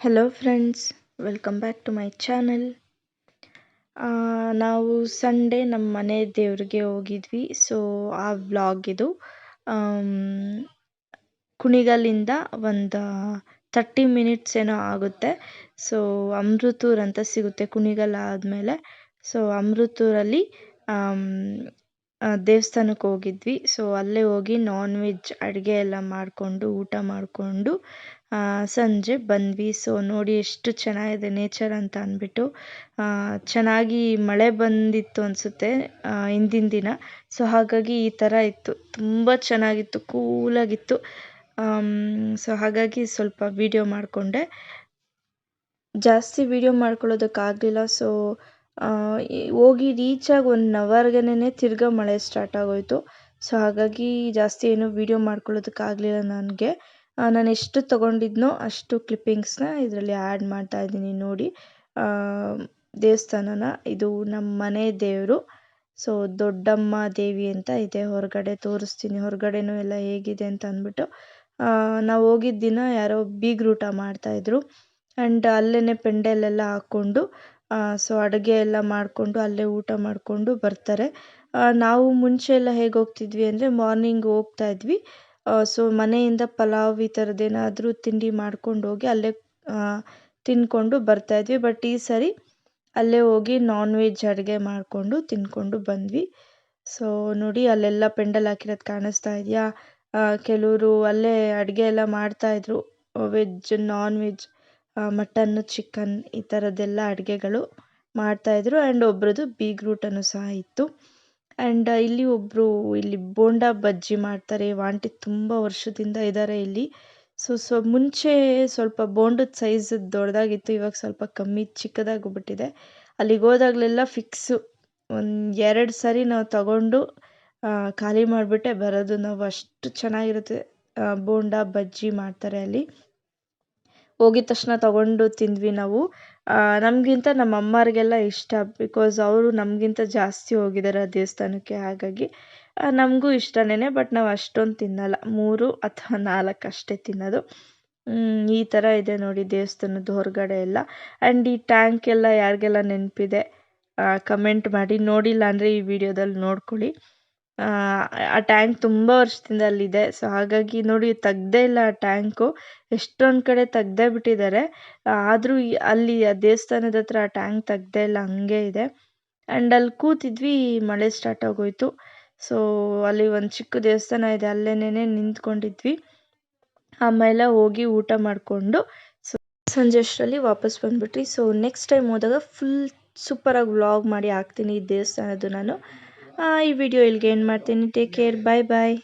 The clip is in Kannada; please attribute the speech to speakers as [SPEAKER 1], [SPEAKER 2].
[SPEAKER 1] Hello friends welcome back to my channel ನಾವು ಸಂಡೇ ನಮ್ಮ ಮನೆ ದೇವ್ರಿಗೆ ಹೋಗಿದ್ವಿ. ಸೊ ಆ ವ್ಲಾಗ್ ಇದು ಕುಣಿಗಲ್ಲಿಂದ ಒಂದು ತರ್ಟಿ ಮಿನಿಟ್ಸ್ ಏನೋ ಆಗುತ್ತೆ. ಸೊ ಅಮೃತೂರ್ ಅಂತ ಸಿಗುತ್ತೆ ಕುಣಿಗಲ್ ಆದಮೇಲೆ. ಸೊ ಅಮೃತೂರಲ್ಲಿ ದೇವಸ್ಥಾನಕ್ಕೆ ಹೋಗಿದ್ವಿ. ಸೊ ಅಲ್ಲೇ ಹೋಗಿ ನಾನ್ ವೆಜ್ ಅಡುಗೆ ಎಲ್ಲ ಮಾಡಿಕೊಂಡು, ಊಟ ಮಾಡಿಕೊಂಡು ಸಂಜೆ ಬಂದ್ವಿ. ಸೊ ನೋಡಿ ಎಷ್ಟು ಚೆನ್ನಾಗಿದೆ ನೇಚರ್ ಅಂತ ಅಂದ್ಬಿಟ್ಟು ಚೆನ್ನಾಗಿ ಮಳೆ ಬಂದಿತ್ತು ಅನಿಸುತ್ತೆ ಹಿಂದಿನ ದಿನ. ಸೊ ಹಾಗಾಗಿ ಈ ಥರ ಇತ್ತು. ತುಂಬ ಚೆನ್ನಾಗಿತ್ತು, ಕೂಲಾಗಿತ್ತು. ಸೊ ಹಾಗಾಗಿ ಸ್ವಲ್ಪ ವೀಡಿಯೋ ಮಾಡಿಕೊಂಡೆ. ಜಾಸ್ತಿ ವೀಡಿಯೋ ಮಾಡ್ಕೊಳ್ಳೋದಕ್ಕಾಗಲಿಲ್ಲ ಸೊ ಹೋಗಿ ರೀಚಾಗಿ ಒನ್ ಅವರ್ಗೆನೇ ತಿರ್ಗಾ ಮಳೆ ಸ್ಟಾರ್ಟ್ ಆಗೋಯ್ತು. ಸೊ ಹಾಗಾಗಿ ಜಾಸ್ತಿ ಏನು ವೀಡಿಯೋ ಮಾಡ್ಕೊಳ್ಳೋದಕ್ಕಾಗಲಿಲ್ಲ ನನಗೆ. ನಾನು ಎಷ್ಟು ತಗೊಂಡಿದ್ನೋ ಅಷ್ಟು ಕ್ಲಿಪ್ಪಿಂಗ್ಸನ್ನ ಇದರಲ್ಲಿ ಆ್ಯಡ್ ಮಾಡ್ತಾ ಇದ್ದೀನಿ ನೋಡಿ. ದೇವಸ್ಥಾನನ, ಇದು ನಮ್ಮ ಮನೆ ದೇವರು. ಸೊ ದೊಡ್ಡಮ್ಮ ದೇವಿ ಅಂತ ಇದೆ ಹೊರಗಡೆ, ತೋರಿಸ್ತೀನಿ. ಹೊರಗಡೆನೂ ಎಲ್ಲ ಹೇಗಿದೆ ಅಂತ ಅಂದ್ಬಿಟ್ಟು ನಾವು ಹೋಗಿದ್ದ ದಿನ ಯಾರೋ ಬೀಗ್ರೂಟ ಮಾಡ್ತಾಯಿದ್ರು ಆ್ಯಂಡ್ ಅಲ್ಲೇ ಪೆಂಡಲೆಲ್ಲ ಹಾಕ್ಕೊಂಡು ಸೊ ಅಡುಗೆ ಎಲ್ಲ ಮಾಡಿಕೊಂಡು ಅಲ್ಲೇ ಊಟ ಮಾಡಿಕೊಂಡು ಬರ್ತಾರೆ. ನಾವು ಮುಂಚೆ ಎಲ್ಲ ಹೇಗೆ ಹೋಗ್ತಿದ್ವಿ ಅಂದರೆ ಮಾರ್ನಿಂಗ್ ಹೋಗ್ತಾ ಇದ್ವಿ. ಸೊ ಮನೆಯಿಂದ ಪಲಾವ್ ಈ ಥರದ್ದೇನಾದರೂ ತಿಂಡಿ ಮಾಡ್ಕೊಂಡು ಹೋಗಿ ಅಲ್ಲೇ ತಿಂದ್ಕೊಂಡು ಬರ್ತಾ ಇದ್ವಿ. ಬಟ್ ಈ ಸರಿ ಅಲ್ಲೇ ಹೋಗಿ ನಾನ್ ವೆಜ್ ಅಡುಗೆ ಮಾಡಿಕೊಂಡು ತಿಂದ್ಕೊಂಡು ಬಂದ್ವಿ. ಸೊ ನೋಡಿ ಅಲ್ಲೆಲ್ಲ ಪೆಂಡಲ್ ಹಾಕಿರೋದು ಕಾಣಿಸ್ತಾ ಇದೆಯಾ? ಕೆಲವರು ಅಲ್ಲೇ ಅಡುಗೆ ಎಲ್ಲ ಮಾಡ್ತಾಯಿದ್ರು veg non veg mutton chicken ಈ ಥರದ್ದೆಲ್ಲ ಅಡುಗೆಗಳು ಮಾಡ್ತಾಯಿದ್ರು ಆ್ಯಂಡ್ ಒಬ್ರದ್ದು ಬೀಗ್ರೂಟನ್ನು ಸಹ ಇತ್ತು. ಆ್ಯಂಡ್ ಇಲ್ಲಿ ಒಬ್ಬರು ಇಲ್ಲಿ ಬೋಂಡ ಬಜ್ಜಿ ಮಾಡ್ತಾರೆ ಆಂಟಿ ತುಂಬ ವರ್ಷದಿಂದ ಇದ್ದಾರೆ ಇಲ್ಲಿ. ಸೊ ಸೊ ಮುಂಚೆ ಸ್ವಲ್ಪ ಬೋಂಡದ ಸೈಜ್ ದೊಡ್ಡದಾಗಿತ್ತು ಇವಾಗ ಸ್ವಲ್ಪ ಕಮ್ಮಿ ಚಿಕ್ಕದಾಗ್ಬಿಟ್ಟಿದೆ. ಅಲ್ಲಿಗೆ ಹೋದಾಗಲೆಲ್ಲ ಫಿಕ್ಸು ಒಂದು ಎರಡು ಸಾರಿ ನಾವು ತಗೊಂಡು ಖಾಲಿ ಮಾಡಿಬಿಟ್ಟೆ, ಬರೋದು ನಾವು ಅಷ್ಟು ಚೆನ್ನಾಗಿರುತ್ತೆ ಬೋಂಡ ಬಜ್ಜಿ ಮಾಡ್ತಾರೆ ಅಲ್ಲಿ. ಹೋಗಿದ ತಕ್ಷಣ ತಗೊಂಡು ತಿಂದ್ವಿ ನಾವು. ನಮಗಿಂತ ನಮ್ಮ ಅಮ್ಮರಿಗೆಲ್ಲ ಇಷ್ಟ ಬಿಕಾಸ್ ಅವರು ನಮಗಿಂತ ಜಾಸ್ತಿ ಹೋಗಿದ್ದಾರೆ ಆ ದೇವಸ್ಥಾನಕ್ಕೆ, ಹಾಗಾಗಿ ನಮಗೂ ಇಷ್ಟನೇ ಬಟ್ ನಾವು ಅಷ್ಟೊಂದು ತಿನ್ನಲ್ಲ. ಮೂರು ಅಥವಾ ನಾಲ್ಕು ಅಷ್ಟೇ ತಿನ್ನೋದು. ಈ ಥರ ಇದೆ ನೋಡಿ ದೇವಸ್ಥಾನದ ಹೊರಗಡೆ ಎಲ್ಲ. ಆ್ಯಂಡ್ ಈ ಟ್ಯಾಂಕ್ ಎಲ್ಲ ಯಾರಿಗೆಲ್ಲ ನೆನಪಿದೆ ಕಮೆಂಟ್ ಮಾಡಿ. ನೋಡಿಲ್ಲ ಅಂದರೆ ಈ ವಿಡಿಯೋದಲ್ಲಿ ನೋಡ್ಕೊಳ್ಳಿ. ಆ, ಟ್ಯಾಂಕ್ ತುಂಬ ವರ್ಷದಿಂದ ಅಲ್ಲಿದೆ. ಸೊ ಹಾಗಾಗಿ ನೋಡಿ ತೆಗ್ದೇ ಇಲ್ಲ ಆ ಟ್ಯಾಂಕು ಎಷ್ಟೊಂದು ಕಡೆ ತೆಗ್ದೇ ಬಿಟ್ಟಿದ್ದಾರೆ. ಆದರೂ ಅಲ್ಲಿ ಆ ದೇವಸ್ಥಾನದ ಹತ್ರ ಆ ಟ್ಯಾಂಕ್ ತೆಗ್ದೇ ಇಲ್ಲ ಹಂಗೆ ಇದೆ. ಆ್ಯಂಡ್ ಅಲ್ಲಿ ಕೂತಿದ್ವಿ ಮಳೆ ಸ್ಟಾರ್ಟ್ ಆಗೋಯ್ತು. ಸೊ ಅಲ್ಲಿ ಒಂದು ಚಿಕ್ಕ ದೇವಸ್ಥಾನ ಇದೆ ಅಲ್ಲೇನೇ ನಿಂತ್ಕೊಂಡಿದ್ವಿ. ಆಮೇಲೆ ಹೋಗಿ ಊಟ ಮಾಡಿಕೊಂಡು ಸೊ ಸಂಜೆ ಅಷ್ಟರಲ್ಲಿ ವಾಪಸ್ ಬಂದ್ಬಿಟ್ವಿ. ಸೊ ನೆಕ್ಸ್ಟ್ ಟೈಮ್ ಹೋದಾಗ ಫುಲ್ ಸೂಪರಾಗಿ ವ್ಲಾಗ್ ಮಾಡಿ ಹಾಕ್ತೀನಿ ಈ ದೇವಸ್ಥಾನದ್ದು ನಾನು. ಈ ವಿಡಿಯೋ ಇಲ್ಲಿಗೆ ಏನು ಮಾಡ್ತೀನಿ. ಟೇಕ್ ಕೇರ್ ಬಾಯ್ ಬಾಯ್